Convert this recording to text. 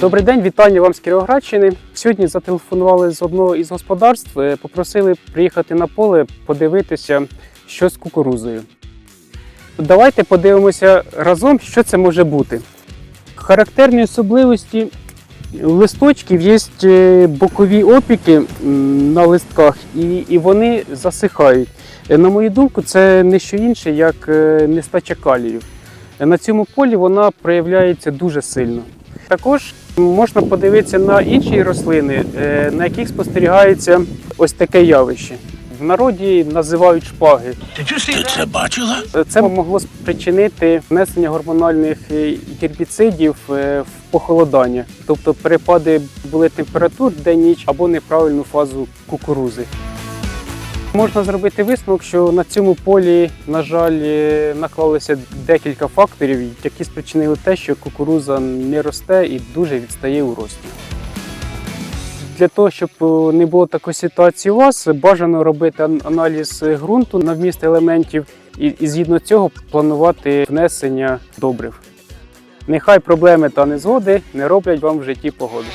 Добрий день, вітання вам з Кіровоградщини. Сьогодні зателефонували з одного із господарств, е, попросили приїхати на поле, подивитися, що з кукурузою. Давайте подивимося разом, що це може бути. Характерні особливості листочків є е, бокові опіки на листках, і, вони засихають. Е, На мою думку, це не що інше, як нестача калію. На цьому полі вона проявляється дуже сильно. Також можна подивитися на інші рослини, е, на яких спостерігається ось таке явище. В народі називають шпаги. Ти це бачила? Е, Це могло спричинити внесення гормональних е, гербіцидів в похолодання, тобто перепади були температур день-ніч або неправильну фазу кукурузи. Можна зробити висновок, що на цьому полі, на жаль, е, наклалися декілька факторів, які спричинили те, що кукуруза не росте і дуже відстає у рості. Для того, щоб е, не було такої ситуації у вас, бажано робити аналіз ґрунту на вміст елементів і, і згідно цього планувати внесення добрив. Нехай проблеми та незгоди не роблять вам в житті погоди.